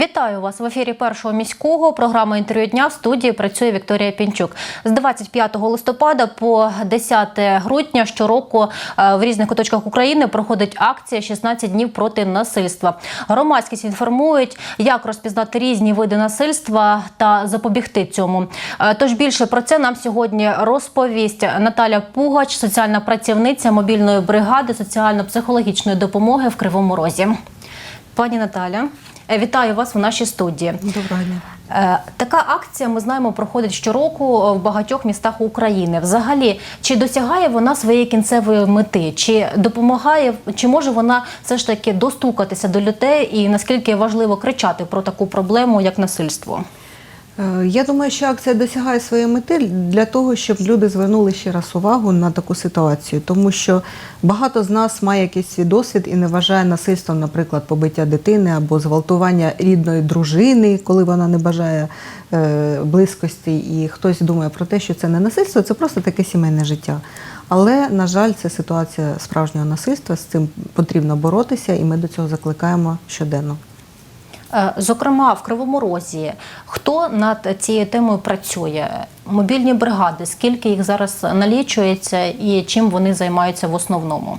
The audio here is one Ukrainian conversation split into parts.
Вітаю вас в ефірі першого міського. Програма інтерв'ю дня в студії працює Вікторія Пінчук. З 25 листопада по 10 грудня щороку е, в різних куточках України проходить акція «16 днів проти насильства. Громадськість інформують, як розпізнати різні види насильства та запобігти цьому. Е, Тож більше про це нам сьогодні розповість Наталя Пугач, соціальна працівниця мобільної бригади соціально-психологічної допомоги в Кривому Розі. Пані Наталя, вітаю вас в нашій студії. Доброго дня. Е, Така акція, ми знаємо, проходить щороку е, в багатьох містах України. Взагалі, чи досягає вона своєї кінцевої мети, чи допомагає, чи може вона все ж таки достукатися до людей, і наскільки важливо кричати про таку проблему, як насильство? Е, Я думаю, що акція досягає своєї мети для того, щоб люди звернули ще раз увагу на таку ситуацію, тому що багато з нас має якийсь свій досвід і не вважає насильством, наприклад, побиття дитини або зґвалтування рідної дружини, коли вона не бажає е, близькості, і хтось думає про те, що це не насильство, це просто таке сімейне життя. Але, на жаль, це ситуація справжнього насильства, з цим потрібно боротися, і ми до цього закликаємо щоденно. Е, Зокрема, в Кривому Розі хто над цією темою працює? Мобільні бригади, скільки їх зараз налічується і чим вони займаються в основному?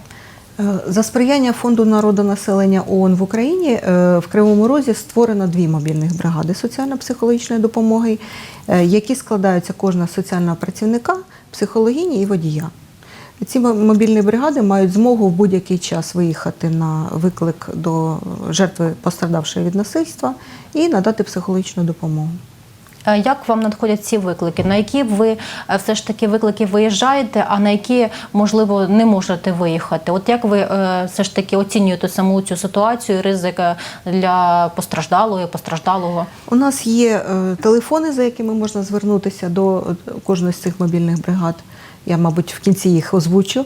Е, За сприяння фонду народонаселення ООН в Україні е, в Кривому Розі створено дві мобільних бригади соціально-психологічної допомоги, які складаються кожна соціального працівника, психологині і водія. Ці мобільні бригади мають змогу в будь-який час виїхати на виклик до жертви пострадавшої від насильства і надати психологічну допомогу. Е, Як вам надходять ці виклики? На які ви е, все ж таки виклики виїжджаєте, а на які можливо не можете виїхати? От як ви е, все ж таки оцінюєте саму цю ситуацію, ризик для постраждалої, постраждалого? У нас є телефони, за якими можна звернутися до кожної з цих мобільних бригад. Я, мабуть, в кінці їх озвучу.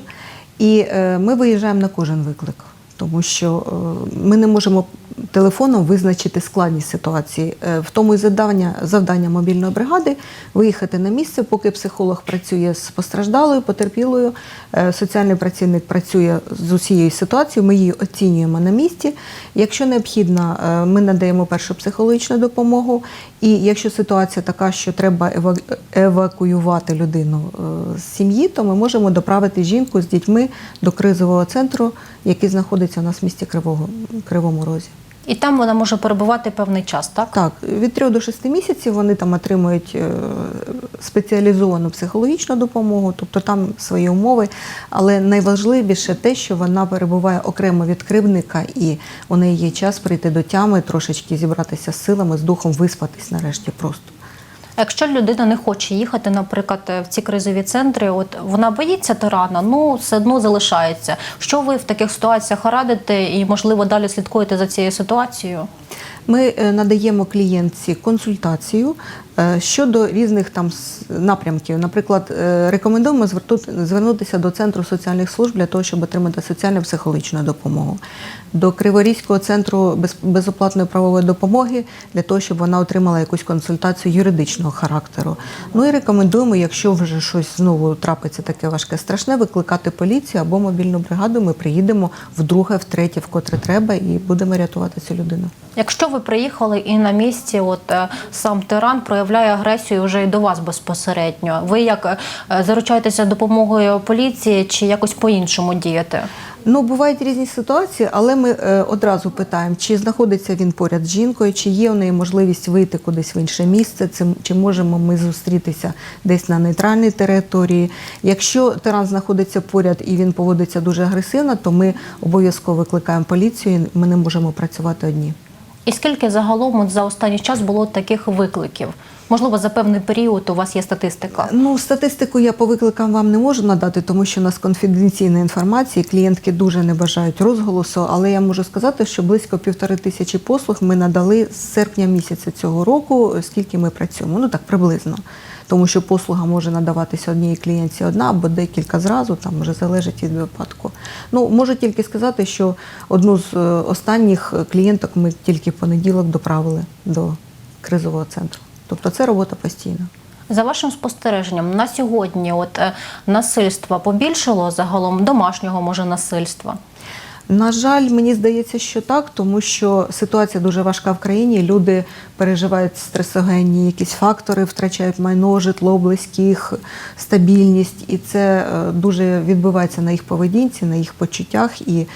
І е, ми виїжджаємо на кожен виклик, тому що е, ми не можемо телефоном визначити складність ситуації. Е, В тому і завдання, завдання мобільної бригади виїхати на місце, поки психолог працює з постраждалою, потерпілою, е, соціальний працівник працює з усією ситуацією, ми її оцінюємо на місці. Якщо необхідно, ми надаємо першу психологічну допомогу. І якщо ситуація така, що треба евакуювати людину з сім'ї, то ми можемо доправити жінку з дітьми до кризового центру, який знаходиться у нас в місті Кривого, Кривому Розі. І там вона може перебувати певний час, так? Так, від 3 до 6 місяців вони там отримують е, спеціалізовану психологічну допомогу, тобто там свої умови. Але найважливіше те, що вона перебуває окремо від кривника, і у неї є час прийти до тями, трошечки зібратися з силами, з духом, виспатись нарешті просто. Якщо людина не хоче їхати, наприклад, в ці кризові центри, от вона боїться тирана, ну все одно залишається. Що ви в таких ситуаціях радите і, можливо, далі слідкуєте за цією ситуацією? Ми е, надаємо клієнтці консультацію е, щодо різних там напрямків. Наприклад, е, рекомендуємо звернутися до центру соціальних служб для того, щоб отримати соціально-психологічну допомогу, до Криворізького центру без- безоплатної правової допомоги для того, щоб вона отримала якусь консультацію юридичного характеру. Ну і рекомендуємо, якщо вже щось знову трапиться таке важке, страшне, викликати поліцію або мобільну бригаду. Ми приїдемо вдруге, втретє, вкотре треба, і будемо рятувати цю людину. Якщо ви приїхали і на місці, от е, сам тиран проявляє агресію вже і до вас безпосередньо. Ви як е, заручаєтеся допомогою поліції чи якось по-іншому дієте? Ну, бувають різні ситуації, але ми е, одразу питаємо, чи знаходиться він поряд з жінкою, чи є у неї можливість вийти кудись в інше місце, це, чи можемо ми зустрітися десь на нейтральній території. Якщо тиран знаходиться поряд і він поводиться дуже агресивно, то ми обов'язково викликаємо поліцію, і ми не можемо працювати одні. І скільки загалом от за останній час було таких викликів? Можливо, за певний період у вас є статистика? Ну, статистику я по викликам вам не можу надати, тому що у нас конфіденційна інформація, клієнтки дуже не бажають розголосу, але я можу сказати, що близько півтори тисячі послуг ми надали з серпня місяця цього року, скільки ми працюємо. Ну так приблизно. Тому що послуга може надаватися одній клієнтці одна або декілька зразу, там вже залежить від випадку. Ну, можу тільки сказати, що одну з е, останніх клієнток ми тільки в понеділок доправили до кризового центру. Тобто це робота постійна. За вашим спостереженням, на сьогодні от е, насильство побільшало загалом домашнього може насильства? На жаль, мені здається, що так, тому що ситуація дуже важка в країні. Люди переживають стресогенні якісь фактори, втрачають майно, житло, близьких, стабільність, і це е, дуже відбувається на їх поведінці, на їх почуттях. І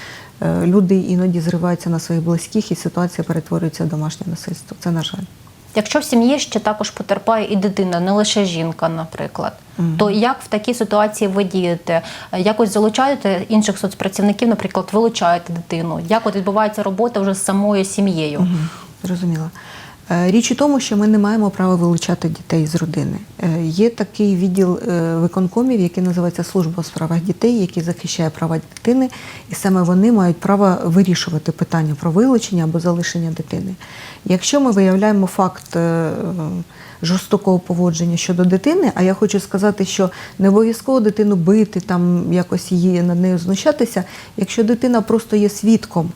е, люди іноді зриваються на своїх близьких, і ситуація перетворюється в домашнє насильство. Це на жаль. Якщо в сім'ї ще також потерпає і дитина, не лише жінка, наприклад, то як в такій ситуації ви дієте? Якось залучаєте інших соцпрацівників, наприклад, вилучаєте дитину? Як от відбувається робота вже з самою сім'єю? Мгм, Зрозуміла. Е, Річ у тому, що ми не маємо права вилучати дітей з родини. Е, Є такий відділ е, виконкомів, який називається Служба у справах дітей, який захищає права дитини, і саме вони мають право вирішувати питання про вилучення або залишення дитини. Якщо ми виявляємо факт жорстокого поводження щодо дитини, а я хочу сказати, що не обов'язково дитину бити, там якось її над нею знущатися, якщо дитина просто є свідком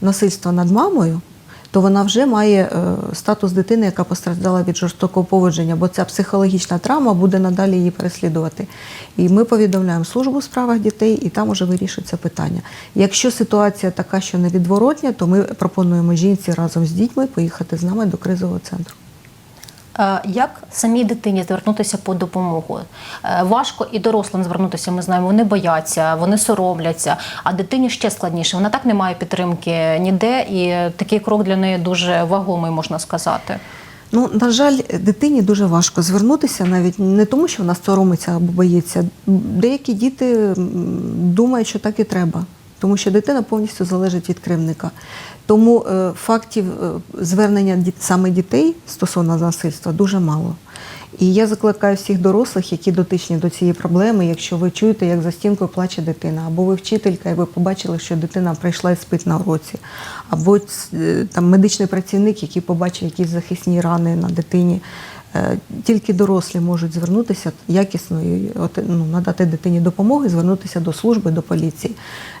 насильства над мамою, то вона вже має е, статус дитини, яка постраждала від жорстокого поводження, бо ця психологічна травма буде надалі її переслідувати. І ми повідомляємо службу у справах дітей, і там уже вирішується питання. Якщо ситуація така, що невідворотня, то ми пропонуємо жінці разом з дітьми поїхати з нами до кризового центру. Е, Як самій дитині звернутися по допомогу? Е, Важко і дорослим звернутися. Ми знаємо, вони бояться, вони соромляться. А дитині ще складніше. Вона так не має підтримки ніде, і такий крок для неї дуже вагомий, можна сказати. Ну, на жаль, дитині дуже важко звернутися, навіть не тому, що вона соромиться або боїться. Деякі діти думають, що так і треба, тому що дитина повністю залежить від кривника. Тому е, фактів е, звернення саме дітей стосовно насильства дуже мало. І я закликаю всіх дорослих, які дотичні до цієї проблеми, якщо ви чуєте, як за стінкою плаче дитина, або ви вчителька, і ви побачили, що дитина прийшла і спить на уроці, або е, там медичний працівник, який побачив якісь захисні рани на дитині. Е, Тільки дорослі можуть звернутися якісно і ну, надати дитині допомоги, звернутися до служби, до поліції.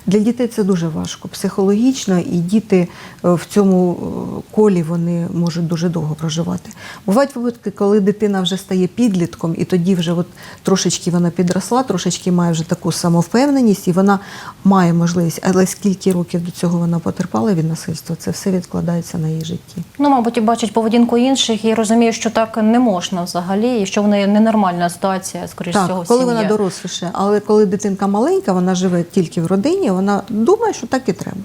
Для дітей це дуже важко психологічно, і діти е, в цьому е, колі вони можуть дуже довго проживати. Бувають випадки, коли дитина вже стає підлітком, і тоді вже от трошечки вона підросла, трошечки має вже таку самовпевненість, і вона має можливість, але скільки років до цього вона потерпала від насильства, це все відкладається на її житті. Ну, мабуть, і бачить поведінку інших і розуміє, що так не можна взагалі, і що в неї ненормальна ситуація, скоріш Так, всього, коли вона доросліше, але коли дитинка маленька, вона живе тільки в родині, вона думає, що так і треба.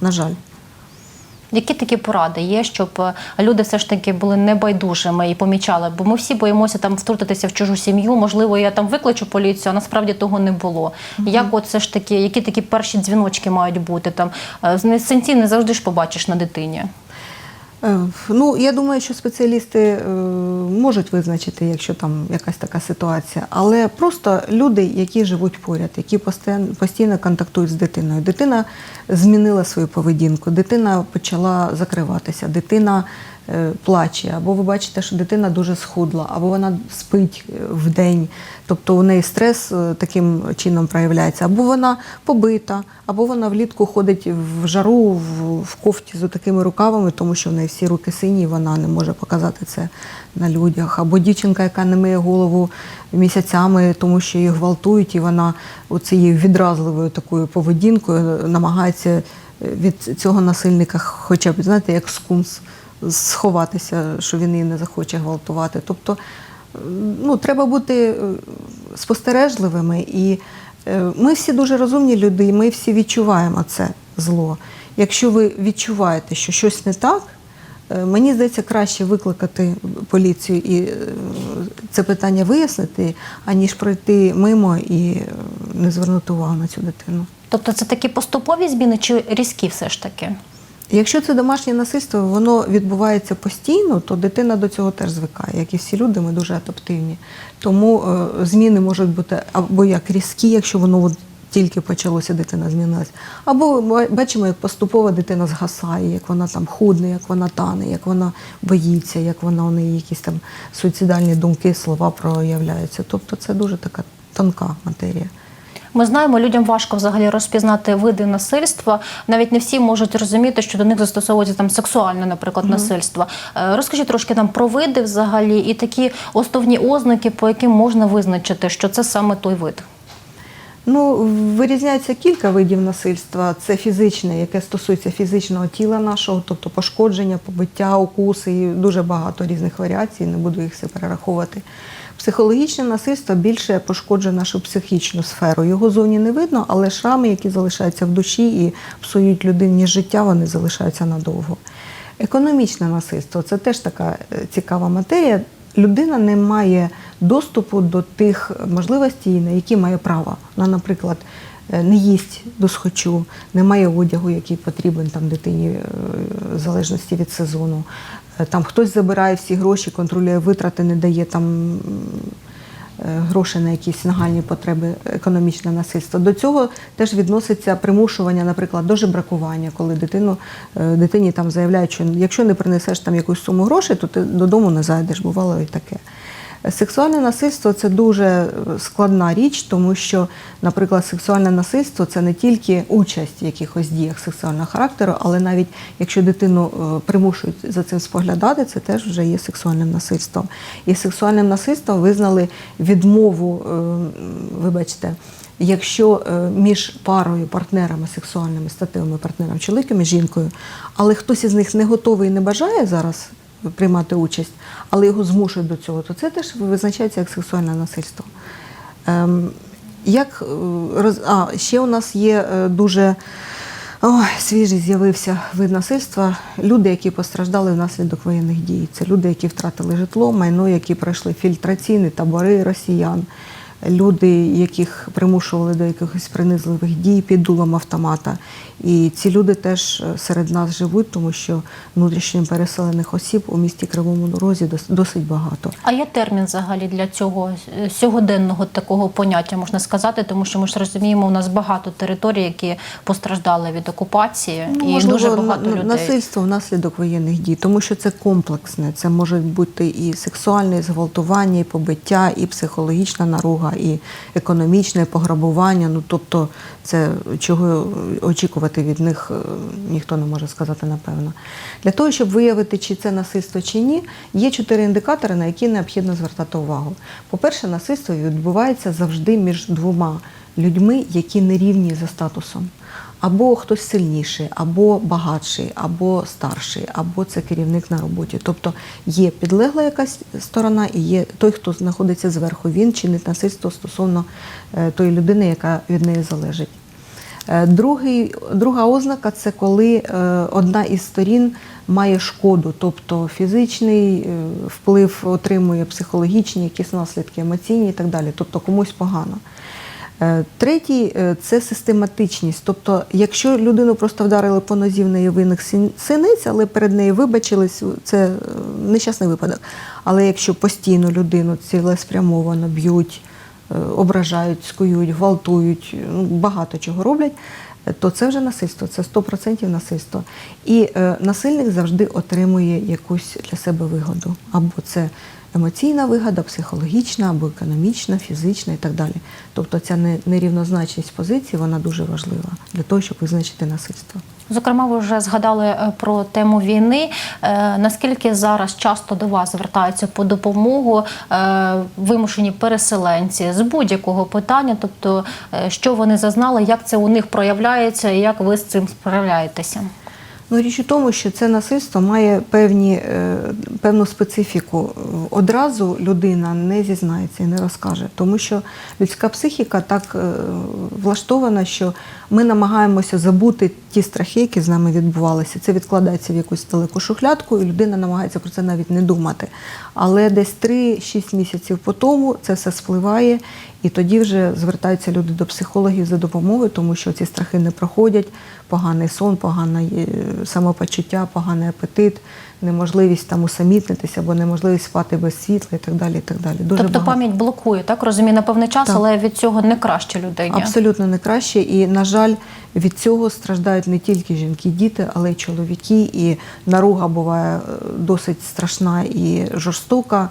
На жаль. Які такі поради є, щоб е, люди все ж таки були небайдужими і помічали? Бо ми всі боїмося там втрутитися в чужу сім'ю. Можливо, я там викличу поліцію, а насправді того не було. Як от все ж таки, які такі перші дзвіночки мають бути там? Е, не завжди ж побачиш на дитині. Е, Ну, я думаю, що спеціалісти е, можуть визначити, якщо там якась така ситуація, але просто люди, які живуть поряд, які постійно, контактують з дитиною. Дитина змінила свою поведінку, дитина почала закриватися, дитина плаче, або ви бачите, що дитина дуже схудла, або вона спить е, в день, тобто у неї стрес е, таким чином проявляється, або вона побита, або вона влітку ходить в жару в, кофті з такими рукавами, тому що в неї всі руки сині, і вона не може показати це на людях. Або дівчинка, яка не миє голову місяцями, тому що її гвалтують, і вона оцією відразливою такою поведінкою намагається е, від цього насильника, хоча б знаєте, як скунс, сховатися, що він її не захоче гвалтувати. Тобто е, ну, треба бути е, спостережливими. І е, ми всі дуже розумні люди, і ми всі відчуваємо це зло. Якщо ви відчуваєте, що щось не так, мені здається, краще викликати поліцію і це питання вияснити, аніж пройти мимо і не звернути увагу на цю дитину. Тобто це такі поступові зміни чи різкі все ж таки? Якщо це домашнє насильство, воно відбувається постійно, то дитина до цього теж звикає. Як і всі люди, ми дуже адаптивні. Тому е, зміни можуть бути або як різкі, якщо воно тільки почалося, дитина змінилась, або бачимо, як поступово дитина згасає, як вона там худне, як вона тане, як вона боїться, як вона у неї якісь там суїцидальні думки, слова проявляються. Тобто це дуже така тонка матерія. Ми знаємо, людям важко взагалі розпізнати види насильства. Навіть не всі можуть розуміти, що до них застосовується там сексуальне, наприклад, насильство. Е, Розкажіть трошки там про види взагалі і такі основні ознаки, по яким можна визначити, що це саме той вид. Ну, вирізняється кілька видів насильства. Це фізичне, яке стосується фізичного тіла нашого, тобто пошкодження, побиття, укуси, і дуже багато різних варіацій, не буду їх все перераховувати. Психологічне насильство більше пошкоджує нашу психічну сферу. Його зовні не видно, але шрами, які залишаються в душі і псують людині життя, вони залишаються надовго. Економічне насильство це теж така е, цікава матерія. Людина не має доступу до тих можливостей, на які має право. Вона, наприклад, не їсть досхочу, не має одягу, який потрібен там дитині е, в залежності від сезону. Е, Там хтось забирає всі гроші, контролює витрати, не дає там м, е, грошей на якісь нагальні потреби економічне насильство. До цього теж відноситься примушування, наприклад, до жебракування, коли дитину, е, дитині там заявляють, що якщо не принесеш там якусь суму грошей, то ти додому не зайдеш. Бувало і таке. Сексуальне насильство це дуже е, складна річ, тому що, наприклад, сексуальне насильство це не тільки участь в якихось діях сексуального характеру, але навіть якщо дитину е, примушують за цим споглядати, це теж вже є сексуальним насильством. І сексуальним насильством визнали відмову, е, вибачте. Якщо між парою, партнерами, сексуальними, статевими партнерами, чоловіком і жінкою, але хтось із них не готовий і не бажає зараз приймати участь, але його змушують до цього, то це теж визначається як сексуальне насильство. Ем, як, е, роз... а, ще у нас є е, дуже ой, свіжий з'явився вид насильства. Люди, які постраждали внаслідок воєнних дій. Це люди, які втратили житло, майно, які пройшли фільтраційні табори росіян. Люди, яких примушували до якихось принизливих дій під дулом автомата. І ці люди теж е, серед нас живуть, тому що внутрішньо переселених осіб у місті Кривому Розі досить багато. А є термін взагалі для цього е, сьогоденного такого поняття, можна сказати, тому що ми ж розуміємо, у нас багато територій, які постраждали від окупації, і Ну, можливо, дуже багато людей. насильство внаслідок воєнних дій, тому що це комплексне. Це може бути і сексуальне зґвалтування, і побиття, і психологічна наруга, і економічне пограбування. Ну тобто, це чого очікувати від них е, ніхто не може сказати напевно. Для того, щоб виявити, чи це насильство чи ні, є чотири індикатори, на які необхідно звертати увагу. По-перше, насильство відбувається завжди між двома людьми, які не рівні за статусом. Або хтось сильніший, або багатший, або старший, або це керівник на роботі. Тобто є підлегла якась сторона, і є той, хто знаходиться зверху. Він чинить насильство стосовно е, тої людини, яка від неї залежить. Е, Другий, друга ознака це коли е, одна із сторін має шкоду, тобто фізичний вплив отримує психологічні, якісь наслідки, емоційні і так далі, тобто комусь погано. Е, Третій е, це систематичність. Тобто, якщо людину просто вдарили по нозі, в неї виник син- синиць, але перед нею вибачились, це е, нещасний випадок. Але якщо постійно людину цілеспрямовано б'ють, ображають, скують, гвалтують, ну, багато чого роблять, то це вже насильство, це 100% насильство. І насильник завжди отримує якусь для себе вигоду. Або це емоційна вигода, психологічна, або економічна, фізична і так далі. Тобто ця не- нерівнозначність позицій вона дуже важлива для того, щоб визначити насильство. Зокрема, ви вже згадали е, про тему війни. Е, Наскільки зараз часто до вас звертаються по допомогу е, вимушені переселенці з будь-якого питання, тобто що вони зазнали, як це у них проявляється, і як ви з цим справляєтеся? Ну, річ у тому, що це насильство має певні, е, певну специфіку. Одразу людина не зізнається і не розкаже, тому що людська психіка так е, влаштована, що ми намагаємося забути ті страхи, які з нами відбувалися. Це відкладається в якусь далеку шухлядку, і людина намагається про це навіть не думати. Але десь 3-6 місяців по тому це все спливає, і тоді вже звертаються люди до психологів за допомогою, тому що ці страхи не проходять. Поганий сон, погане е, самопочуття, поганий апетит, неможливість там усамітнитися або неможливість спати без світла і так далі. І так далі. Дуже тобто багато. пам'ять блокує, так розумію, на певний час, Так. але від цього не краще людині. Абсолютно не краще. І, на жаль, від цього страждають не тільки жінки, діти, але й чоловіки. І наруга буває е, досить страшна і жорстока.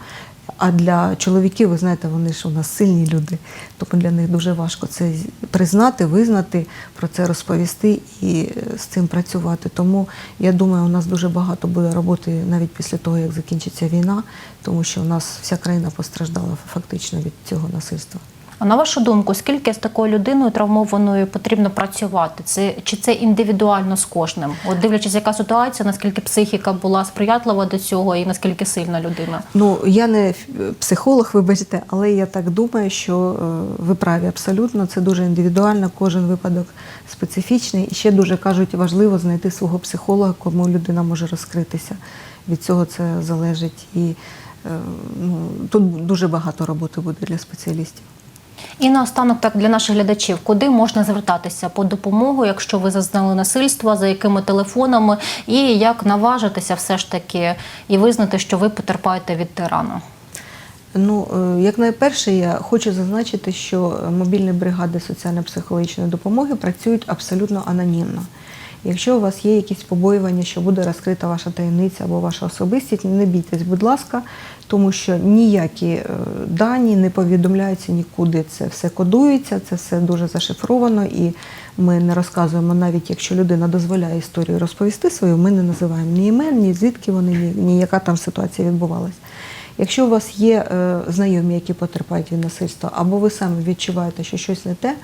А для чоловіків, ви знаєте, вони ж у нас сильні люди, тому для них дуже важко це признати, визнати, про це розповісти і е, з цим працювати. Тому я думаю, у нас дуже багато буде роботи навіть після того, як закінчиться війна, тому що у нас вся країна постраждала фактично від цього насильства. А на вашу думку, скільки з такою людиною травмованою потрібно працювати? Це чи це індивідуально з кожним? От дивлячись, яка ситуація, наскільки психіка була сприятлива до цього, і наскільки сильна людина? Ну, я не психолог, вибачте, але я так думаю, що е, ви праві абсолютно. Це дуже індивідуально, кожен випадок специфічний. І ще дуже кажуть, важливо знайти свого психолога, кому людина може розкритися. Від цього це залежить. І е, ну, тут дуже багато роботи буде для спеціалістів. І наостанок, так для наших глядачів, куди можна звертатися по допомогу, якщо ви зазнали насильства, за якими телефонами, і як наважитися все ж таки і визнати, що ви потерпаєте від тирана? Ну, е, як найперше, я хочу зазначити, що мобільні бригади соціально-психологічної допомоги працюють абсолютно анонімно. Якщо у вас є якісь побоювання, що буде розкрита ваша таємниця або ваша особистість, не бійтесь, будь ласка, тому що ніякі е, дані не повідомляються нікуди. Це все кодується, це все дуже зашифровано, і ми не розказуємо, навіть якщо людина дозволяє історію розповісти свою, ми не називаємо ні імен, ні звідки вони, ні, яка там ситуація відбувалась. Якщо у вас є е, знайомі, які потерпають від насильства, або ви самі відчуваєте, що щось не те,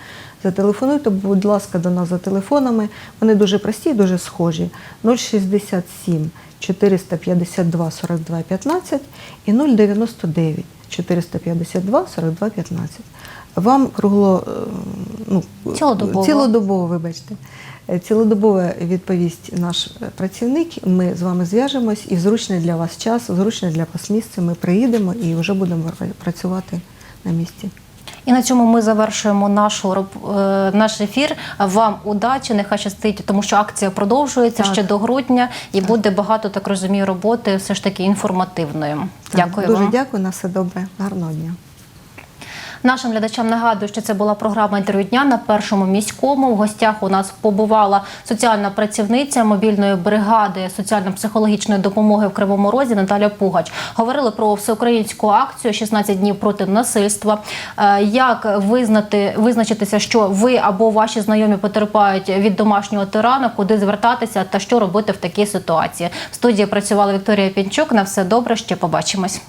зателефонуйте, будь ласка, до нас за телефонами. Вони дуже прості, дуже схожі. 067 452 42 15 і 099 452 42 15. Вам кругло е, ну, Цілодобово. цілодобово, вибачте. Е, Цілодобово відповість наш е, працівник. Ми з вами зв'яжемось і зручний для вас час, в зручне для вас місце. Ми приїдемо і вже будемо працювати на місці. І на цьому ми завершуємо нашу е, наш ефір. Вам удачі, нехай щастить, тому що акція продовжується Так. ще до грудня, і буде багато, так розумію, роботи все ж таки інформативної. Так, Дякую Дуже вам. дякую, на все добре. Гарного дня. Нашим глядачам нагадую, що це була програма інтерв'ю дня на першому міському. В гостях у нас побувала соціальна працівниця мобільної бригади соціально-психологічної допомоги в Кривому Розі Наталя Пугач. Говорили про всеукраїнську акцію «16 днів проти насильства. Е, Як визнати визначитися, що ви або ваші знайомі потерпають від домашнього тирана, куди звертатися та що робити в такій ситуації? В студії працювала Вікторія Пінчук. На все добре. Ще побачимось.